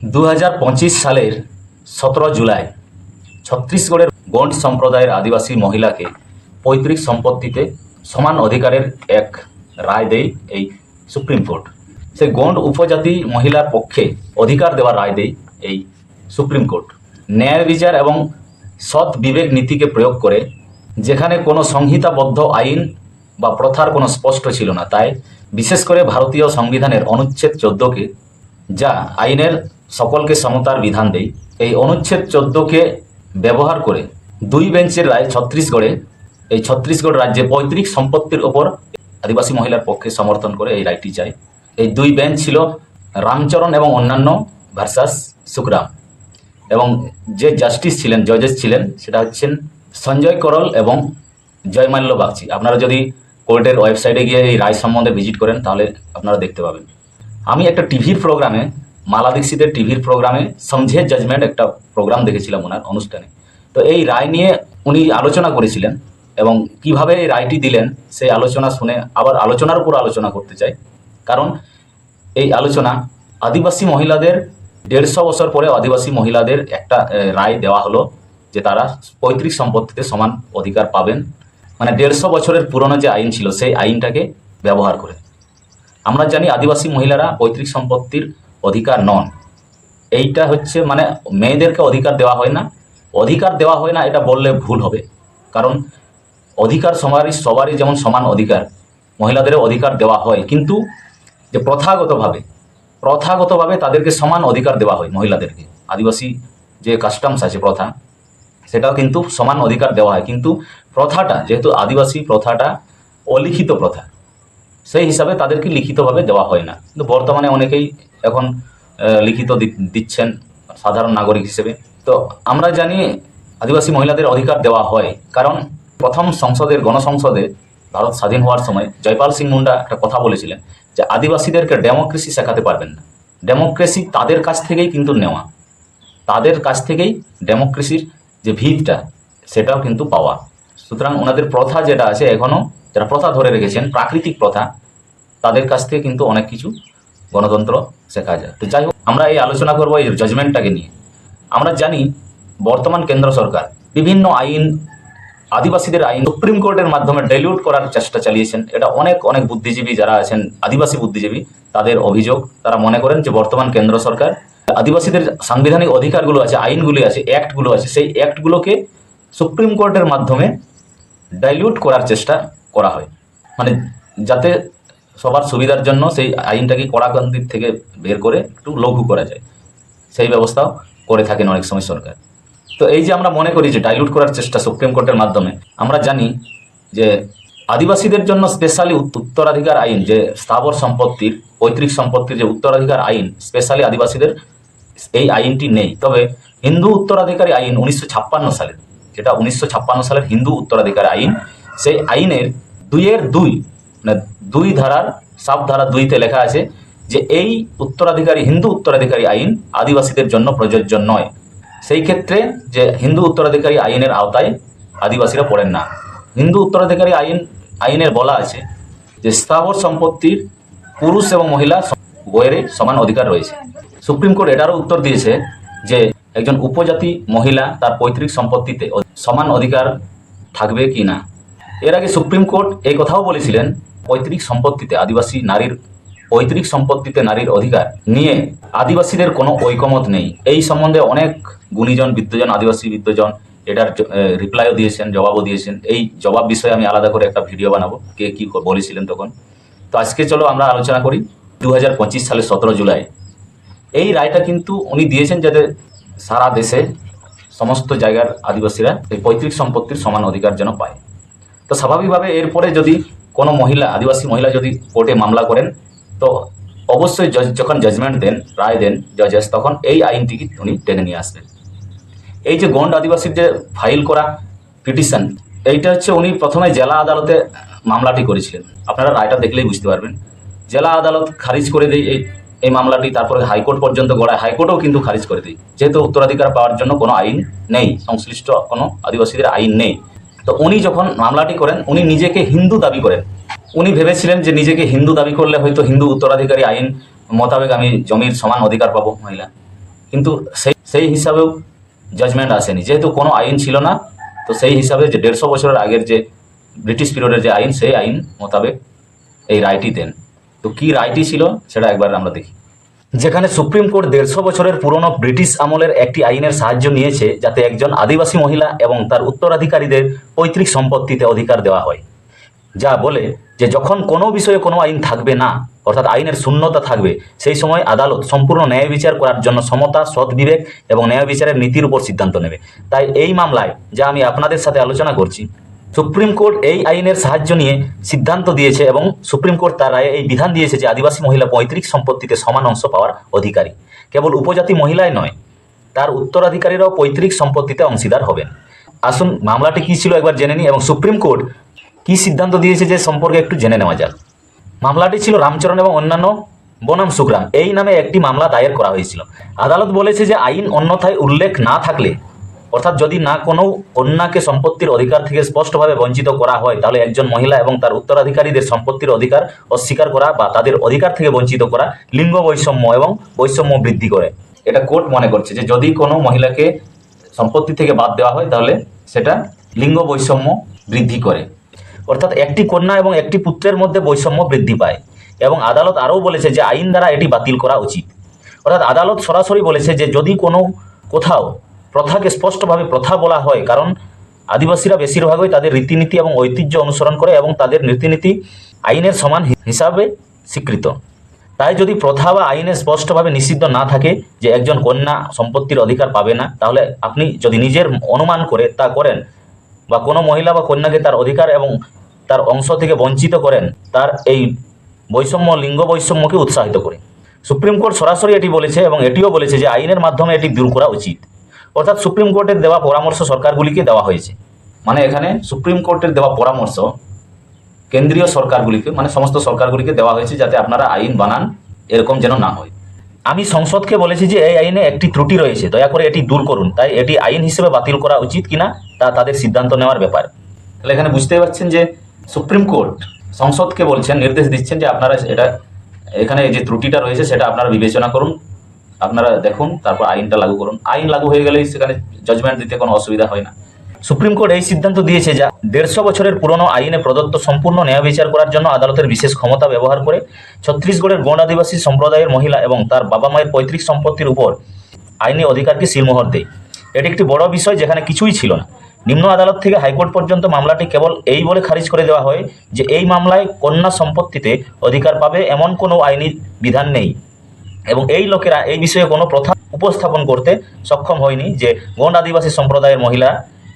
দু হাজার পঁচিশ সালের সতেরো জুলাই ছত্তিশগড়ের গন্ড সম্প্রদায়ের আদিবাসী মহিলাকে পৈতৃক সম্পত্তিতে সমান অধিকারের এক রায় দেয় এই সুপ্রিম কোর্ট। সেই গন্ড উপজাতি মহিলার পক্ষে অধিকার দেওয়ার রায় দেয় এই সুপ্রিম কোর্ট। ন্যায় বিচার এবং সৎ বিবেক নীতিকে প্রয়োগ করে যেখানে কোনো সংহিতাবদ্ধ আইন বা প্রথার কোনো স্পষ্ট ছিল না, তাই বিশেষ করে ভারতীয় সংবিধানের অনুচ্ছেদ চোদ্দকে, যা আইনের সকলকে সমতার বিধান দেয় এই অনুচ্ছেদ চোদ্দকে ব্যবহার করে দুই বেঞ্চের রায় ছত্তিশগড়ে এই ছত্তিশগড় রাজ্যে পৈতৃক সম্পত্তির ওপর আদিবাসী মহিলার পক্ষে সমর্থন করে এই রায়টি চায় এই দুই বেঞ্চ ছিল রামচরণ এবং অন্যান্য ভার্সাস সুখরাম। এবং যে জাস্টিস ছিলেন, জজেস ছিলেন, সেটা হচ্ছেন সঞ্জয় করল এবং জয়মাল্য বাগচি। আপনারা যদি কোর্টের ওয়েবসাইটে গিয়ে এই রায় সম্বন্ধে ভিজিট করেন, তাহলে আপনারা দেখতে পাবেন। আমি একটা টিভির প্রোগ্রামে মালা দীক্ষিতের টিভির প্রোগ্রামে সমঝে জাজমেন্ট একটা প্রোগ্রাম দেখেছিলাম ওনার অনুষ্ঠানে। তো এই রায় নিয়ে উনি আলোচনা করেছিলেন এবং কীভাবে এই রায়টি দিলেন সেই আলোচনা শুনে আবার আলোচনার উপর আলোচনা করতে চাই। কারণ এই আলোচনা আদিবাসী মহিলাদের দেড়শো বছর পরে আদিবাসী মহিলাদের একটা রায় দেওয়া হলো যে তারা পৈতৃক সম্পত্তিতে সমান অধিকার পাবেন। মানে দেড়শো বছরের পুরনো যে আইন ছিল সেই আইনটাকে ব্যবহার করে। আমরা জানি আদিবাসী মহিলারা পৈতৃক সম্পত্তির অধিকার নন। এইটা হচ্ছে মানে মেয়েদেরকে অধিকার দেওয়া হয় না। অধিকার দেওয়া হয় না, এটা বললে ভুল হবে। কারণ অধিকার সবারই সবারই যেমন সমান অধিকার, মহিলাদেরও অধিকার দেওয়া হয়। কিন্তু যে প্রথাগতভাবে প্রথাগতভাবে তাদেরকে সমান অধিকার দেওয়া হয় মহিলাদেরকে। আদিবাসী যে কাস্টমস আছে প্রথা, সেটাও কিন্তু সমান অধিকার দেওয়া হয়। কিন্তু প্রথাটা, যেহেতু আদিবাসী প্রথাটা অলিখিত প্রথা, সেই হিসাবে তাদেরকে লিখিতভাবে দেওয়া হয় না। কিন্তু বর্তমানে অনেকেই এখন লিখিত দিচ্ছেন সাধারণ নাগরিক হিসেবে। তো আমরা জানি আদিবাসী মহিলাদের অধিকার দেওয়া হয়। কারণ প্রথম সংসদের, গণসংসদে ভারত স্বাধীন হওয়ার সময় জয়পাল সিং মুন্ডা একটা কথা বলেছিলেন যে আদিবাসীদেরকে ডেমোক্রেসি শেখাতে পারবেন না। ডেমোক্রেসি তাদের কাছ থেকেই কিন্তু নেওয়া। তাদের কাছ থেকেই ডেমোক্রেসির যে ভিতটা, সেটাও কিন্তু পাওয়া। সুতরাং ওনাদের প্রথা যেটা আছে এখনও যারা প্রথা ধরে রেখেছেন, প্রাকৃতিক প্রথা, তাদের কাছ থেকে কিন্তু অনেক কিছু গণতন্ত্র শেখা যায় তো যাই হোক, আমরা এই আলোচনা করব এই জাজমেন্টটাকে নিয়ে। আমরা জানি বর্তমান কেন্দ্র সরকার বিভিন্ন আইন, আদিবাসীদের আইন সুপ্রিম কোর্টের মাধ্যমে ডাইলিউট করার চেষ্টা চালিয়েছেন। এটা অনেক অনেক বুদ্ধিজীবী যারা আছেন, আদিবাসী বুদ্ধিজীবী, তাদের অভিযোগ, তারা মনে করেন যে বর্তমান কেন্দ্র সরকার, আদিবাসীদের সাংবিধানিক অধিকারগুলো আছে, আইনগুলি আছে অ্যাক্টগুলো আছে, সেই অ্যাক্টগুলোকে সুপ্রিম কোর্টের মাধ্যমে ডাইলিউট করার চেষ্টা করা হয়। মানে যাতে সবার সুবিধার জন্য সেই আইনটাকে কড়াকান্তির থেকে বের করে একটু লঘু করা যায়। সেই ব্যবস্থাও করে থাকেন অনেক সময় সরকার। তো এই যে আমরা মনে করি যে ডাইলুট করার চেষ্টা সুপ্রিম কোর্টের মাধ্যমে, আমরা জানি যে আদিবাসীদের জন্য স্পেশালি উত্তরাধিকার আইন যে স্থাবর সম্পত্তির, পৈতৃক সম্পত্তির যে উত্তরাধিকার আইন স্পেশালি আদিবাসীদের এই আইনটি নেই। তবে হিন্দু উত্তরাধিকারী আইন উনিশশো ছাপ্পান্ন সালের, যেটা উনিশশো ছাপ্পান্ন সালের হিন্দু উত্তরাধিকার আইন, সেই আইনের দুইয়ের দুই দুই ধারার, সাব ধারা দুইতে লেখা আছে যে এই উত্তরাধিকারী হিন্দু উত্তরাধিকারী আইন আদিবাসীদের জন্য প্রযোজ্য নয়। সেই ক্ষেত্রে যে হিন্দু উত্তরাধিকারী আইনের আওতায় আদিবাসীরা পড়েন না। হিন্দু উত্তরাধিকারী আইন, আইনের বলা আছে যে স্থাবর সম্পত্তির পুরুষ এবং মহিলা উভয়েরই সমান অধিকার রয়েছে। সুপ্রিম কোর্ট এটারও উত্তর দিয়েছে যে একজন উপজাতি মহিলা তার পৈতৃক সম্পত্তিতে সমান অধিকার থাকবে কি না। এর আগে সুপ্রিম কোর্ট এই কথাও বলেছিলেন পৈতৃক সম্পত্তিতে আদিবাসী নারীর, পৈতৃক সম্পত্তিতে নারীর অধিকার নিয়ে আদিবাসীদের কোনো ঐকমত নেই। এই সম্বন্ধে অনেক গুণীজন বিদ্যজন আদিবাসী বিদ্যজন এটার রিপ্লাইও দিয়েছেন, জবাবও দিয়েছেন। এই জবাব বিষয়ে আমি আলাদা করে একটা ভিডিও বানাবো, কে কি বলেছিলেন তখন। তো আজকে চলো আমরা আলোচনা করি দু হাজার সালের সতেরো জুলাই। এই রায়টা কিন্তু উনি দিয়েছেন যাতে সারা দেশে সমস্ত জায়গার আদিবাসীরা এই পৈতৃক সম্পত্তির সমান অধিকার যেন পায়। তো স্বাভাবিকভাবে এরপরে যদি কোনো মহিলা, আদিবাসী মহিলা যদি কোর্টে মামলা করেন, তো অবশ্যই জজ যখন জাজমেন্ট দেন, রায় দেন জজেস তখন এই আইনটিকে উনি টেনে নিয়ে আসবেন। এই যে গন্ড আদিবাসীর যে ফাইল করা পিটিশন এইটা হচ্ছে উনি প্রথমে জেলা আদালতে মামলাটি করেছিলেন। আপনারা রায়টা দেখলেই বুঝতে পারবেন। জেলা আদালত খারিজ করে দেয় এই এই মামলাটি, তারপরে হাইকোর্ট পর্যন্ত গড়ায়। হাইকোর্টও কিন্তু খারিজ করে দেয়। যেহেতু উত্তরাধিকার পাওয়ার জন্য কোনো আইন নেই, সংশ্লিষ্ট কোনো আদিবাসীদের আইন নেই। তো উনি যখন মামলাটি করেন, উনি নিজেকে হিন্দু দাবি করেন। উনি ভেবেছিলেন যে নিজেকে হিন্দু দাবি করলে হয়তো হিন্দু উত্তরাধিকারী আইন মোতাবেক আমি জমির সমান অধিকার পাবো মহিলা। কিন্তু সেই সেই হিসাবেও জাজমেন্ট আসেনি। যেহেতু কোনো আইন ছিল না, তো সেই হিসাবে যে দেড়শো বছরের আগের যে ব্রিটিশ পিরিয়ডের যে আইন, সেই আইন মোতাবেক এই রায়টি দেন। তো কি রায়টি ছিল, সেটা একবার আমরা দেখি। যেখানে সুপ্রিম কোর্ট দেড়শো বছরের পুরনো ব্রিটিশ আমলের একটি আইনের সাহায্য নিয়েছে যাতে একজন আদিবাসী মহিলা এবং তার উত্তরাধিকারীদের পৈতৃক সম্পত্তিতে অধিকার দেওয়া হয়। যা বলে যে যখন কোনো বিষয়ে কোনো আইন থাকবে না, অর্থাৎ আইনের শূন্যতা থাকবে, সেই সময় আদালত সম্পূর্ণ ন্যায় বিচার করার জন্য সমতা, সৎ বিবেক এবং ন্যায় বিচারের নীতির উপর সিদ্ধান্ত নেবে। তাই এই মামলায় যা আমি আপনাদের সাথে আলোচনা করছি সুপ্রিম কোর্ট এই আইনের সাহায্য নিয়ে সিদ্ধান্ত দিয়েছে এবং সুপ্রিম কোর্ট তার রায়ে এই বিধান দিয়েছে যে আদিবাসী মহিলা পৈতৃক সম্পত্তিতে সমান অংশ পাওয়ার অধিকারী। কেবল উপজাতি মহিলাই নয়, তার উত্তরাধিকারীরাও পৈতৃক সম্পত্তিতে অংশীদার হবেন। আসুন, মামলাটি কী ছিল একবার জেনে নিই এবং সুপ্রিম কোর্ট কী সিদ্ধান্ত দিয়েছে যে সম্পর্কে একটু জেনে নেওয়া যাক। মামলাটি ছিল রামচরণ এবং অন্যান্য বনাম সুগ্রাম। এই নামে একটি মামলা দায়ের করা হয়েছিল। আদালত বলেছে যে আইন অন্যথায় উল্লেখ না থাকলে অর্থাৎ যদি না কোনো কন্যাকে সম্পত্তির অধিকার থেকে স্পষ্টভাবে বঞ্চিত করা হয়, তাহলে একজন মহিলা এবং তার উত্তরাধিকারীদের সম্পত্তির অধিকার অস্বীকার করা বা তাদের অধিকার থেকে বঞ্চিত করা লিঙ্গ বৈষম্য এবং বৈষম্য বৃদ্ধি করে। এটা কোর্ট মনে করছে যে যদি কোনো মহিলাকে সম্পত্তি থেকে বাদ দেওয়া হয়, তাহলে সেটা লিঙ্গ বৈষম্য বৃদ্ধি করে। অর্থাৎ একটি কন্যা এবং একটি পুত্রের মধ্যে বৈষম্য বৃদ্ধি পায় এবং আদালত আরও বলেছে যে আইন দ্বারা এটি বাতিল করা উচিত। অর্থাৎ আদালত সরাসরি বলেছে যে যদি কোনো কোথাও প্রথাকে স্পষ্টভাবে প্রথা বলা হয়, কারণ আদিবাসীরা বেশিরভাগই তাদের রীতিনীতি এবং ঐতিহ্য অনুসরণ করে এবং তাদের রীতিনীতি আইনের সমান হিসাবে স্বীকৃত। তাই যদি প্রথা বা আইনে স্পষ্টভাবে নিষিদ্ধ না থাকে যে একজন কন্যা সম্পত্তির অধিকার পাবে না, তাহলে আপনি যদি নিজের অনুমান করে তা করেন বা কোনো মহিলা বা কন্যাকে তার অধিকার এবং তার অংশ থেকে বঞ্চিত করেন, তার এই বৈষম্য, লিঙ্গ বৈষম্যকে উৎসাহিত করে। সুপ্রিম কোর্ট সরাসরি এটি বলেছে এবং এটিও বলেছে যে আইনের মাধ্যমে এটি দূর করা উচিত। অর্থাৎ সুপ্রিম কোর্টের দেওয়া পরামর্শ সরকারগুলিকে দেওয়া হয়েছে। মানে এখানে সুপ্রিম কোর্টের দেওয়া পরামর্শ কেন্দ্রীয় সরকারগুলিকে মানে সমস্ত সরকারগুলিকে দেওয়া হয়েছে যাতে আপনারা আইন বানান, এরকম যেন না হয়। আমি সংসদকে বলেছি যে এই আইনে একটি ত্রুটি রয়েছে, দয়া করে এটি দূর করুন। তাই এটি আইন হিসেবে বাতিল করা উচিত কিনা তা তাদের সিদ্ধান্ত নেওয়ার ব্যাপার। তাহলে এখানে বুঝতেই পারছেন যে সুপ্রিম কোর্ট সংসদকে বলছেন, নির্দেশ দিচ্ছেন যে আপনারা এটা এখানে যে ত্রুটিটা রয়েছে সেটা আপনারা বিবেচনা করুন। আপনারা দেখুন, তারপর আইনটা লাগু করুন। আইন লাগু হয়ে গেলেই সেখানে জাজমেন্ট দিতে কোনো অসুবিধা হয় না। সুপ্রিম কোর্ট এই সিদ্ধান্ত দিয়েছে যা দেড়শো বছরের পুরনো আইনে প্রদত্ত সম্পূর্ণ ন্যায় বিচার করার জন্য আদালতের বিশেষ ক্ষমতা ব্যবহার করে ছত্তিশগড়ের গণ আদিবাসী সম্প্রদায়ের মহিলা এবং তার বাবা মায়ের পৈতৃক সম্পত্তির উপর আইনি অধিকারকে সিলমোহর দেয়। এটি একটি বড় বিষয় যেখানে কিছুই ছিল না। নিম্ন আদালত থেকে হাইকোর্ট পর্যন্ত মামলাটি কেবল এই বলে খারিজ করে দেওয়া হয় যে এই মামলায় কন্যা সম্পত্তিতে অধিকার পাবে এমন কোনো আইনি বিধান নেই। এবং এই লোকেরা এই বিষয়ে কোনো প্রথা উপস্থাপন করতে সক্ষম হয়নি যে গণ আদিবাসী সম্প্রদায়ের মহিলা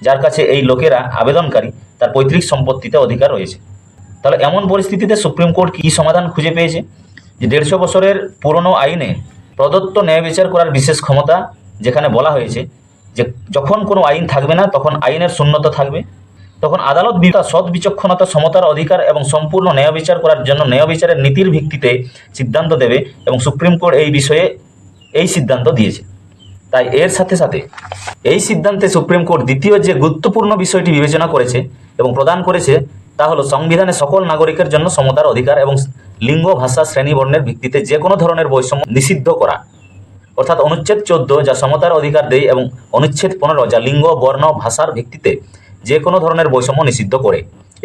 যার কাছে এই লোকেরা আবেদনকারী, তার পৈতৃক সম্পত্তিতে অধিকার রয়েছে। তাহলে এমন পরিস্থিতিতে সুপ্রিম কোর্ট কী সমাধান খুঁজে পেয়েছে? যে দেড়শো বছরের পুরনো আইনে প্রদত্ত ন্যায় বিচার করার বিশেষ ক্ষমতা যেখানে বলা হয়েছে যে যখন কোনো আইন থাকবে না, তখন আইনের শূন্যতা থাকবে। তখন আদালত সৎ বিচক্ষণতা, সমতার অধিকার এবং সম্পূর্ণ ন্যায় বিচার করার জন্য ন্যায় বিচারের নীতির ভিত্তিতে সিদ্ধান্ত দেবে এবং সুপ্রিম কোর্ট এই বিষয়ে এই সিদ্ধান্ত দিয়েছে। তাই এর সাথে সাথে এই সিদ্ধান্তে সুপ্রিম কোর্ট দ্বিতীয় যে গুরুত্বপূর্ণ বিষয়টি বিবেচনা করেছে এবং প্রদান করেছে, তা হলো সংবিধানে সকল নাগরিকের জন্য সমতার অধিকার এবং লিঙ্গ, ভাষা, শ্রেণি, বর্ণের ভিত্তিতে যে কোনো ধরনের বৈষম্য নিষিদ্ধ করা। অর্থাৎ অনুচ্ছেদ চোদ্দ যা সমতার অধিকার দেয় এবং অনুচ্ছেদ পনেরো যা লিঙ্গ, বর্ণ, ভাষার ভিত্তিতে যে কোনো ধরনের বৈষম্য নিষিদ্ধ করে।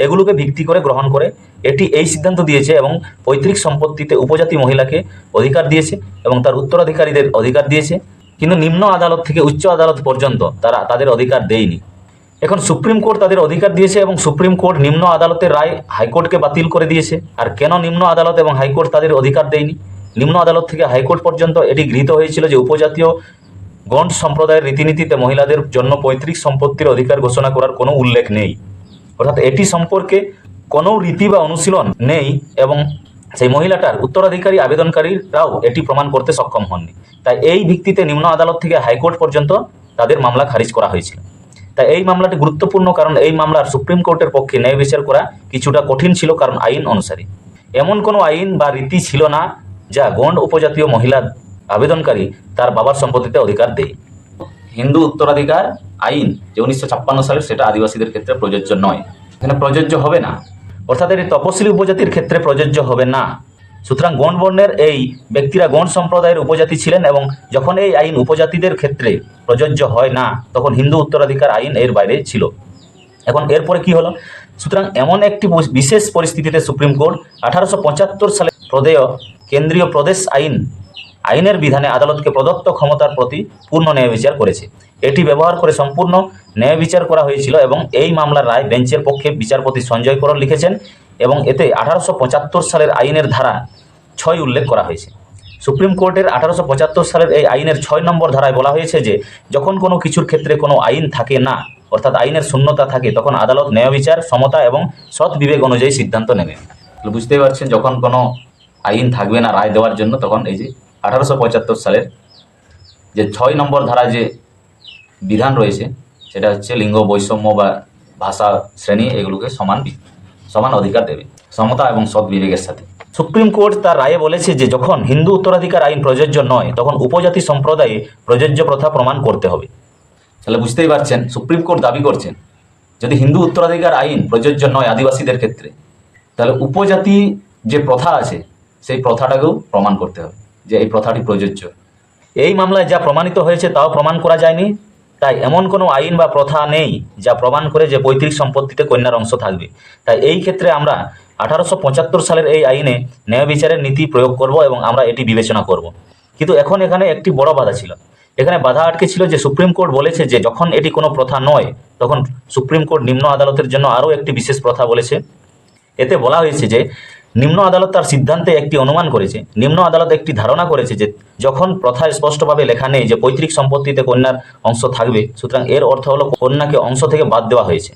এগুলোকে ভিত্তি করে গ্রহণ করে। এটি এই সিদ্ধান্ত দিয়েছে এবং পৈতৃক সম্পত্তিতে উপজাতি মহিলাকে অধিকার দিয়েছে এবং তার উত্তরাধিকারীদের অধিকার দিয়েছে। কিন্তু নিম্ন আদালত থেকে উচ্চ আদালত পর্যন্ত তারা তাদের অধিকার দেয়নি। এখন সুপ্রিম কোর্ট তাদের অধিকার দিয়েছে এবং সুপ্রিম কোর্ট নিম্ন আদালতের রায় হাইকোর্টকে বাতিল করে দিয়েছে। আর কেন নিম্ন আদালত এবং হাইকোর্ট তাদের অধিকার দেয়নি? নিম্ন আদালত থেকে হাইকোর্ট পর্যন্ত এটি গৃহীত হয়েছিল যে উপজাতীয় গণ্ড সম্প্রদায়ের রীতিনীতিতে মহিলাদের জন্য পৈতৃক সম্পত্তির অধিকার ঘোষণা করার কোনো উল্লেখ নেই। অর্থাৎ এটি সম্পর্কে কোনো রীতি বা অনুশীলন নেই এবং সেই মহিলাটার উত্তরাধিকারী আবেদনকারীরাও এটি প্রমাণ করতে সক্ষম হননি। তাই এই ভিত্তিতে নিম্ন আদালত থেকে হাইকোর্ট পর্যন্ত তাদের মামলা খারিজ করা হয়েছিল। তাই এই মামলাটি গুরুত্বপূর্ণ কারণ এই মামলার সুপ্রিম কোর্টের পক্ষে ন্যায় বিচার করা কিছুটা কঠিন ছিল কারণ আইন অনুসারে। এমন কোনো আইন বা রীতি ছিল না যা গণ্ড উপজাতীয় মহিলা আবেদনকারী তার বাবার সম্পত্তিতে অধিকার দেয়। হিন্দু উত্তরাধিকার আইন যে উনিশশো ছাপ্পান্ন সালের সেটা আদিবাসীদের ক্ষেত্রে প্রযোজ্য নয়। এখানে প্রযোজ্য হবে না। অর্থাৎ এটি তপশিলি উপজাতির ক্ষেত্রে প্রযোজ্য হবে না। সুতরাং গণ বর্ণের এই ব্যক্তিরা গণ সম্প্রদায়ের উপজাতি ছিলেন এবং যখন এই আইন উপজাতিদের ক্ষেত্রে প্রযোজ্য হয় না, তখন হিন্দু উত্তরাধিকার আইন এর বাইরে ছিল। এখন এরপরে কি হলো? সুতরাং এমন একটি বিশেষ পরিস্থিতিতে সুপ্রিম কোর্ট আঠারোশো পঁচাত্তর সালে প্রদেয় কেন্দ্রীয় প্রদেশ আইন আইনের বিধানে আদালতকে প্রদত্ত ক্ষমতার প্রতি পূর্ণ ন্যায় বিচার করেছে। এটি ব্যবহার করে সম্পূর্ণ ন্যায় বিচার করা হয়েছিল এবং এই মামলার রায় বেঞ্চের পক্ষে বিচারপতি সঞ্জয় করণ লিখেছেন এবং এতে আঠারোশো পঁচাত্তর সালের আইনের ধারা ছয় উল্লেখ করা হয়েছে। সুপ্রিম কোর্টের আঠারোশো পঁচাত্তর সালের এই আইনের ছয় নম্বর ধারায় বলা হয়েছে যে, যখন কোনো কিছুর ক্ষেত্রে কোনো আইন থাকে না, অর্থাৎ আইনের শূন্যতা থাকে, তখন আদালত ন্যায় বিচার, সমতা এবং সৎ বিবেক অনুযায়ী সিদ্ধান্ত নেবে। বুঝতেই পারছেন, যখন কোনো আইন থাকবে না রায় দেওয়ার জন্য, তখন এই যে আঠারোশো পঁচাত্তর সালের যে ছয় নম্বর ধারা যে বিধান রয়েছে, সেটা হচ্ছে লিঙ্গ বৈষম্য বা ভাষা শ্রেণি এগুলোকে সমান সমান অধিকার দেবে, সমতা এবং সৎ বিবেকের সাথে। সুপ্রিম কোর্ট তার রায়ে বলেছে যে যখন হিন্দু উত্তরাধিকার আইন প্রযোজ্য নয়, তখন উপজাতি সম্প্রদায়ে প্রযোজ্য প্রথা প্রমাণ করতে হবে। তাহলে বুঝতেই পারছেন, সুপ্রিম কোর্ট দাবি করছেন, যদি হিন্দু উত্তরাধিকার আইন প্রযোজ্য নয় আদিবাসীদের ক্ষেত্রে, তাহলে উপজাতি যে প্রথা আছে, সেই প্রথাটাকেও প্রমাণ করতে হবে। যে এই প্রথাটি প্রযোজ্য। এই মামলায় যা প্রমাণিত হয়েছে তাও প্রমাণ করা যায়নি। তাই এমন কোনো আইন বা প্রথা নেই যা প্রমাণ করে যে পৈতৃক সম্পত্তিতে কন্যার অংশ থাকবে। তাই এই ক্ষেত্রে আমরা আঠারোশো পঁচাত্তর সালের এই আইনে ন্যায় বিচারের নীতি প্রয়োগ করব এবং আমরা এটি বিবেচনা করব। কিন্তু এখন এখানে একটি বড় বাধা ছিল। এখানে বাধা আটকে ছিল যে সুপ্রিম কোর্ট বলেছে যে যখন এটি কোনো প্রথা নয়, তখন সুপ্রিম কোর্ট নিম্ন আদালতের জন্য আরও একটি বিশেষ প্রথা বলেছে। এতে বলা হয়েছে যে নিম্ন আদালত তার সিদ্ধান্তে একটি অনুমান করেছে। নিম্ন আদালত একটি ধারণা করেছে যে, যখন প্রথায় স্পষ্টভাবে লেখা নেই যে পৈতৃক সম্পত্তিতে কন্যার অংশ থাকবে, সুতরাং এর অর্থ হলো কন্যাকে অংশ থেকে বাদ দেওয়া হয়েছে।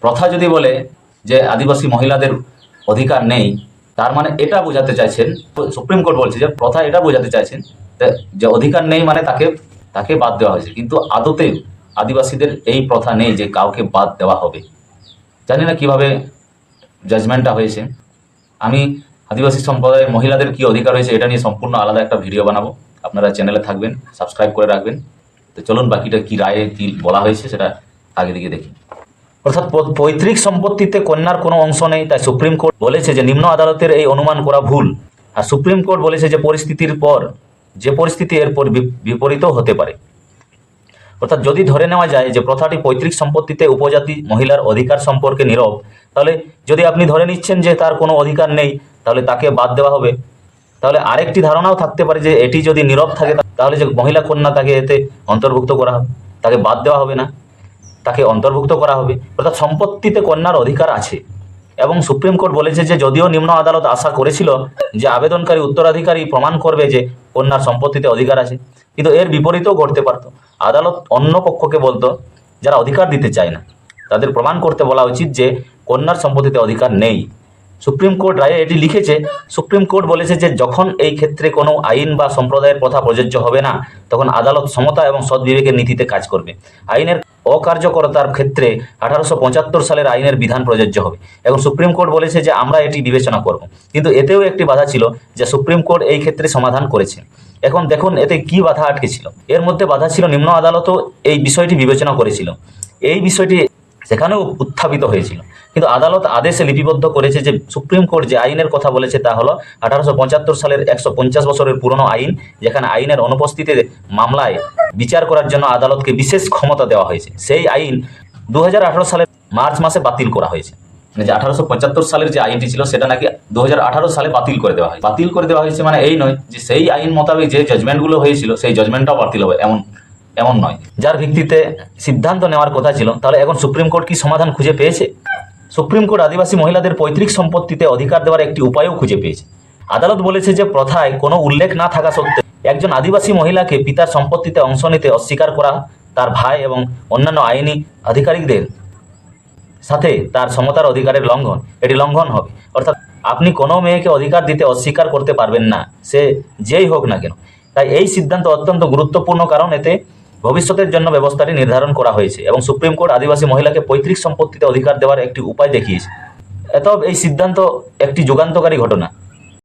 প্রথা যদি বলে যে আদিবাসী মহিলাদের অধিকার নেই, তার মানে এটা বোঝাতে চাইছেন, সুপ্রিম কোর্ট বলছে যে প্রথা এটা বোঝাতে চাইছেন যে- অধিকার নেই মানে তাকে তাকে বাদ দেওয়া হয়েছে। কিন্তু আদতে আদিবাসীদের এই প্রথা নেই যে কাউকে বাদ দেওয়া হবে। জানি না কীভাবে জাজমেন্টটা হয়েছে। আমি আদিবাসী সম্প্রদায়ের মহিলাদের কি অধিকার রয়েছে এটা নিয়ে সম্পূর্ণ আলাদা একটা ভিডিও বানাবো। আপনারা চ্যানেলে থাকবেন, সাবস্ক্রাইব করে রাখবেন। তো চলুন, বাকিটা কি রায়ে কি বলা হয়েছে সেটা আগে দিকে দেখি। অর্থাৎ পৈতৃক সম্পত্তিতে কন্যার কোনো অংশ নেই, তাই সুপ্রিম কোর্ট বলেছে যে নিম্ন আদালতের এই অনুমান করা ভুল। আর সুপ্রিম কোর্ট বলেছে যে পরিস্থিতির পর, যে পরিস্থিতি এরপর বি- বিপরীতও হতে পারে। অর্থাৎ যদি ধরে নেওয়া যায় যে প্রথাটি পৈতৃক সম্পত্তিতে উপজাতি মহিলার অধিকার সম্পর্কে নীরব তাহলে যদি আপনি ধরে নিচ্ছেন যে তার কোনো অধিকার নেই, তাহলে তাকে বাদ দেওয়া হবে। তাহলে আরেকটি ধারণাও থাকতে পারে যে এটি যদি নীরব থাকে, তাহলে যে মহিলা কন্যা তাকে এতে অন্তর্ভুক্ত করা হবে। তাকে বাদ দেওয়া হবে না। তাকে অন্তর্ভুক্ত করা হবে। অর্থাৎ সম্পত্তিতে কন্যার অধিকার আছে। এবং সুপ্রিম কোর্ট বলেছে যে যদিও নিম্ন আদালত আশা করেছিল যে আবেদনকারী উত্তরাধিকারী প্রমাণ করবে যে কন্যার সম্পত্তিতে অধিকার আছে, কিন্তু এর বিপরীতও ঘটতে পারত। আদালত অন্য পক্ষকে বলতো, যারা অধিকার দিতে চায় না, তাদের প্রমাণ করতে বলা উচিত যে কন্যার সম্পত্তিতে অধিকার নেই। সুপ্রিম কোর্ট রায়ে এটি লিখেছে, সুপ্রিম কোর্ট বলেছে যে যখন এই ক্ষেত্রে কোনো আইন বা সম্প্রদায়ের প্রথা প্রযোজ্য হবে না, তখন আদালত সমতা এবং সদ্বিবেকের নীতিতে কাজ করবে। আইনের অকার্যকরতার ক্ষেত্রে আঠারোশো পঁচাত্তর সালের আইনের বিধান প্রযোজ্য হবে। এবং সুপ্রিম কোর্ট বলেছে যে আমরা এটি বিবেচনা করব। কিন্তু এতেও একটি বাধা ছিল যে সুপ্রিম কোর্ট এই ক্ষেত্রে সমাধান করেছে। এখন দেখুন এতে কি বাধা আটকে ছিল এর মধ্যে বাধা ছিল নিম্ন আদালতও এই বিষয়টি বিবেচনা করেছিল। এই বিষয়টি সেখানেও উত্থাপিত হয়েছিল। কিন্তু আদালত আদেশে লিপিবদ্ধ করেছে যে সুপ্রিম কোর্ট যে আইনের কথা বলেছে তা হলো আঠারোশো পঁচাত্তর সালের একশো পঞ্চাশ বছরের পুরনো আইন, যেখানে আইনের অনুপস্থিতিতে মামলায় বিচার করার জন্য আদালতকে বিশেষ ক্ষমতা দেওয়া হয়েছে। সেই আইন দু সালের মার্চ মাসে বাতিল করা হয়েছে। মানে যে আঠারোশো পঁচাত্তর সালের যে আইনটি ছিল, সেটা নাকি দু হাজার আঠারো সালে বাতিল করে দেওয়া হয় বাতিল করে দেওয়া হয়েছে মানে এই নয় যে সেই আইন মোতাবেক যে জাজমেন্টগুলো হয়েছিল, সেই জাজমেন্টটাও বাতিল হবে, এমন এমন নয়। যার ভিত্তিতে সিদ্ধান্ত নেওয়ার কথা ছিল, তাহলে এখন সুপ্রিম কোর্ট কি সমাধান খুঁজে পেয়েছে? সুপ্রিম কোর্ট আদিবাসী মহিলাদের পৈতৃক সম্পত্তিতে অধিকার দেওয়ার একটি উপায়ও খুঁজে পেয়েছে। আদালত বলেছে যে প্রথায় কোনো উল্লেখ না থাকা সত্ত্বেও একজন আদিবাসী মহিলাকে পিতার সম্পত্তিতে অংশ নিতে অস্বীকার করা তার ভাই এবং অন্যান্য আইনি আধিকারিকদের সাথে তার সমতার অধিকারের লঙ্ঘন, এটি লঙ্ঘন হবে। অর্থাৎ আপনি কোনো মেয়েকে অধিকার দিতে অস্বীকার করতে পারবেন না, সে যেই হোক না কেন। তাই এই সিদ্ধান্ত অত্যন্ত গুরুত্বপূর্ণ কারণ, এতে ভবিষ্যতের জন্য ব্যবস্থাটি নির্ধারণ করা হয়েছে এবং সুপ্রিম কোর্ট আদিবাসী মহিলাকে পৈতৃক সম্পত্তিতে অধিকার দেওয়ার একটি উপায় দেখিয়েছে। এত এই সিদ্ধান্ত একটি যুগান্তকারী ঘটনা।